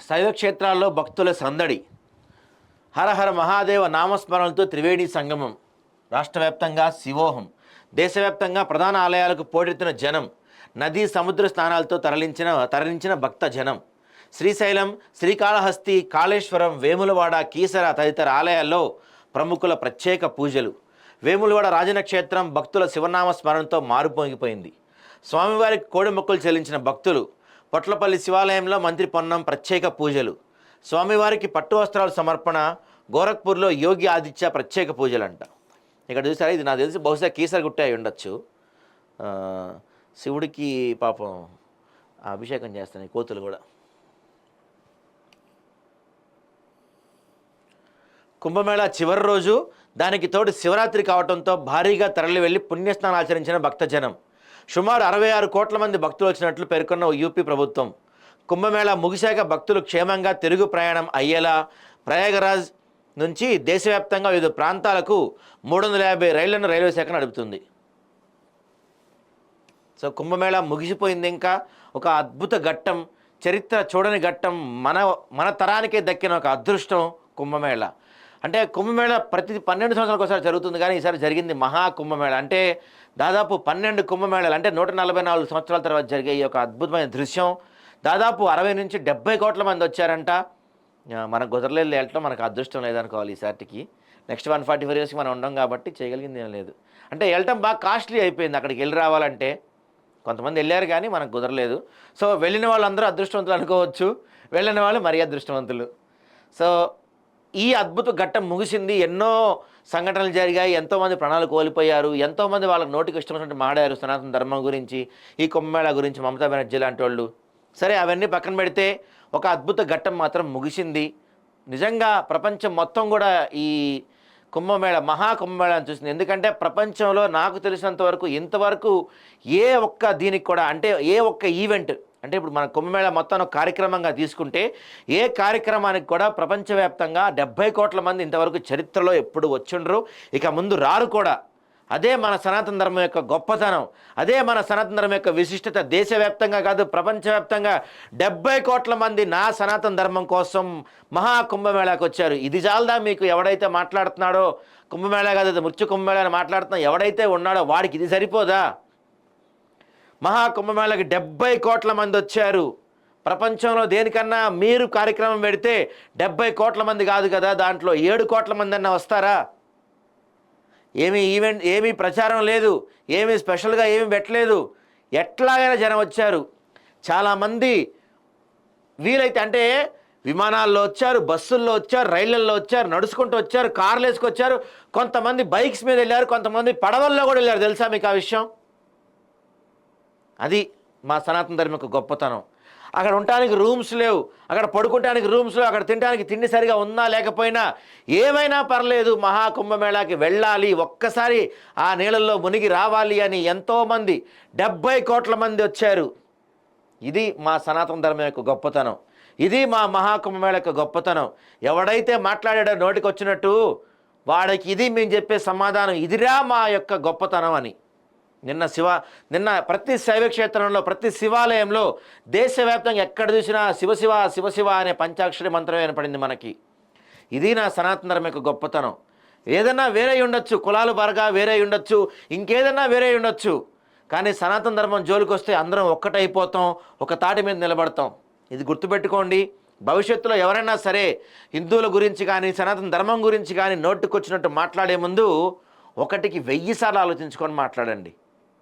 శైవ క్షేత్రాల్లో భక్తుల సందడి. హరహర మహాదేవ నామస్మరణలతో త్రివేణి సంగమం. రాష్ట్ర వ్యాప్తంగా శివోహం. దేశవ్యాప్తంగా ప్రధాన ఆలయాలకు పోటెత్తిన జనం. నదీ సముద్ర స్నానాలతో తరలించిన తరలించిన భక్త జనం. శ్రీశైలం శ్రీకాళహస్తి కాళేశ్వరం వేములవాడ కీసర తదితర ఆలయాల్లో ప్రముఖుల ప్రత్యేక పూజలు. వేములవాడ రాజనక్షేత్రం భక్తుల శివనామ స్మరణతో మారుపోగిపోయింది స్వామివారికి కోడి మొక్కలు చెల్లించిన భక్తులు పొట్లపల్లి శివాలయంలో మంత్రి పొన్నం ప్రత్యేక పూజలు. స్వామివారికి పట్టు వస్త్రాల సమర్పణ గోరఖ్పూర్లో యోగి ఆదిత్య ప్రత్యేక పూజలంట. ఇక్కడ చూసారా? ఇది నాకు తెలిసి బహుశా కీసరగుట్ట అయి ఉండొచ్చు. శివుడికి పాపం అభిషేకం చేస్తాను కోతులు కూడా. కుంభమేళా చివరి రోజు దానికి తోడు శివరాత్రి కావడంతో భారీగా తరలి వెళ్ళి పుణ్యస్నానం ఆచరించిన భక్తజనం. సుమారు అరవై ఆరు కోట్ల మంది భక్తులు వచ్చినట్లు పేర్కొన్న యూపీ ప్రభుత్వం. కుంభమేళా ముగిశాక భక్తులు క్షేమంగా తిరుగు ప్రయాణం అయ్యేలా ప్రయాగరాజ్ నుంచి దేశవ్యాప్తంగా వివిధ ప్రాంతాలకు మూడు వందల యాభై రైళ్ళను రైల్వే శాఖ నడుపుతుంది. సో కుంభమేళా ముగిసిపోయింది ఇంకా ఒక అద్భుత ఘట్టం చరిత్ర చూడని ఘట్టం మన మన తరానికే దక్కిన ఒక అదృష్టం కుంభమేళ. అంటే కుంభమేళ ప్రతి పన్నెండు సంవత్సరాలకు ఒకసారి జరుగుతుంది కానీ ఈసారి జరిగింది మహా కుంభమేళ. అంటే దాదాపు పన్నెండు కుంభమేళలు అంటే నూట నలభై నాలుగు సంవత్సరాల తర్వాత జరిగే ఈ ఒక అద్భుతమైన దృశ్యం. దాదాపు అరవై నుంచి డెబ్బై కోట్ల మంది వచ్చారంట. మన మనకు వెళ్ళటం మనకు అదృష్టం లేదనుకోవాలి ఈసారికి నెక్స్ట్ వన్ ఫార్టీ ఫోర్ ఇయర్స్కి మనం ఉండం కాబట్టి చేయగలిగింది ఏం లేదు. అంటే వెళ్ళటం బాగా కాస్ట్లీ అయిపోయింది అక్కడికి వెళ్ళి రావాలంటే. కొంతమంది వెళ్ళారు కానీ మనకు కుదరలేదు. సో వెళ్ళిన వాళ్ళందరూ అదృష్టవంతులు అనుకోవచ్చు. వెళ్ళిన వాళ్ళు మరీ అదృష్టవంతులు. సో ఈ అద్భుత ఘట్టం ముగిసింది. ఎన్నో సంఘటనలు జరిగాయి. ఎంతోమంది ప్రాణాలు కోల్పోయారు. ఎంతోమంది వాళ్ళ నోటికి ఇష్టమైనటువంటి మాడారు సనాతన ధర్మం గురించి ఈ కుంభమేళ గురించి మమతా బెనర్జీ లాంటి వాళ్ళు. సరే అవన్నీ పక్కన పెడితే ఒక అద్భుత ఘట్టం మాత్రం ముగిసింది. నిజంగా ప్రపంచం మొత్తం కూడా ఈ కుంభమేళ మహా చూసింది. ఎందుకంటే ప్రపంచంలో నాకు తెలిసినంత వరకు ఇంతవరకు ఏ ఒక్క దీనికి కూడా అంటే ఏ ఒక్క ఈవెంట్ అంటే ఇప్పుడు మన కుంభమేళ మొత్తం కార్యక్రమంగా తీసుకుంటే ఏ కార్యక్రమానికి కూడా ప్రపంచవ్యాప్తంగా డెబ్బై కోట్ల మంది ఇంతవరకు చరిత్రలో ఎప్పుడు వచ్చిండ్రు. ఇక ముందు రారు కూడా. అదే మన సనాతన ధర్మం యొక్క గొప్పతనం. అదే మన సనాతన ధర్మం యొక్క విశిష్టత దేశవ్యాప్తంగా కాదు ప్రపంచవ్యాప్తంగా డెబ్బై కోట్ల మంది నా సనాతన ధర్మం కోసం మహా కుంభమేళాకు వచ్చారు. ఇది చాలదా మీకు? ఎవడైతే మాట్లాడుతున్నాడో కుంభమేళా కాదు మృత్యు కుంభమేళా అని మాట్లాడుతున్నా ఎవడైతే ఉన్నాడో వాడికి ఇది సరిపోదా? మహా కుంభమేళకి డెబ్బై కోట్ల మంది వచ్చారు. ప్రపంచంలో దేనికన్నా మీరు కార్యక్రమం పెడితే డెబ్బై కోట్ల మంది కాదు కదా దాంట్లో ఏడు కోట్ల మంది అన్న వస్తారా? ఏమీ ఈవెంట్ ఏమీ ప్రచారం లేదు ఏమీ స్పెషల్గా ఏమీ పెట్టలేదు. ఎట్లాగైనా జనం వచ్చారు. చాలామంది వీలైతే అంటే విమానాల్లో వచ్చారు బస్సుల్లో వచ్చారు రైళ్ళల్లో వచ్చారు నడుచుకుంటూ వచ్చారు కార్లు వేసుకొచ్చారు కొంతమంది బైక్స్ మీద వెళ్ళారు కొంతమంది పడవల్లో కూడా వెళ్ళారు. తెలుసా మీకు ఆ విషయం? అది మా సనాతన ధర్మ యొక్క గొప్పతనం. అక్కడ ఉండటానికి రూమ్స్ లేవు. అక్కడ పడుకోవటానికి రూమ్స్ లేవు. అక్కడ తినడానికి తిండి సరిగా ఉన్నా లేకపోయినా ఏమైనా పర్లేదు మహాకుంభమేళాకి వెళ్ళాలి. ఒక్కసారి ఆ నీళ్ళల్లో మునిగి రావాలి అని ఎంతోమంది డెబ్భై కోట్ల మంది వచ్చారు. ఇది మా సనాతన ధర్మం యొక్క గొప్పతనం. ఇది మా మహాకుంభమేళ యొక్క గొప్పతనం. ఎవడైతే మాట్లాడాడో నోటికి వచ్చినట్టు వాడికి ఇది మేము చెప్పే సమాధానం. ఇదిరా మా యొక్క గొప్పతనం అని. నిన్న శివ నిన్న ప్రతి శైవ క్షేత్రంలో ప్రతి శివాలయంలో దేశవ్యాప్తంగా ఎక్కడ చూసినా శివశివ శివశివ అనే పంచాక్షరి మంత్రం వినపడింది మనకి. ఇది నా సనాతన ధర్మ యొక్క గొప్పతనం. ఏదన్నా వేరే ఉండొచ్చు కులాలు బరగా వేరే ఉండొచ్చు ఇంకేదన్నా వేరే ఉండొచ్చు కానీ సనాతన ధర్మం జోలికి వస్తే అందరం ఒక్కటైపోతాం ఒక తాటి మీద నిలబడతాం. ఇది గుర్తుపెట్టుకోండి. భవిష్యత్తులో ఎవరైనా సరే హిందువుల గురించి కానీ సనాతన ధర్మం గురించి కానీ నోటుకొచ్చినట్టు మాట్లాడే ముందు ఒకటికి వెయ్యి సార్లు ఆలోచించుకొని మాట్లాడండి.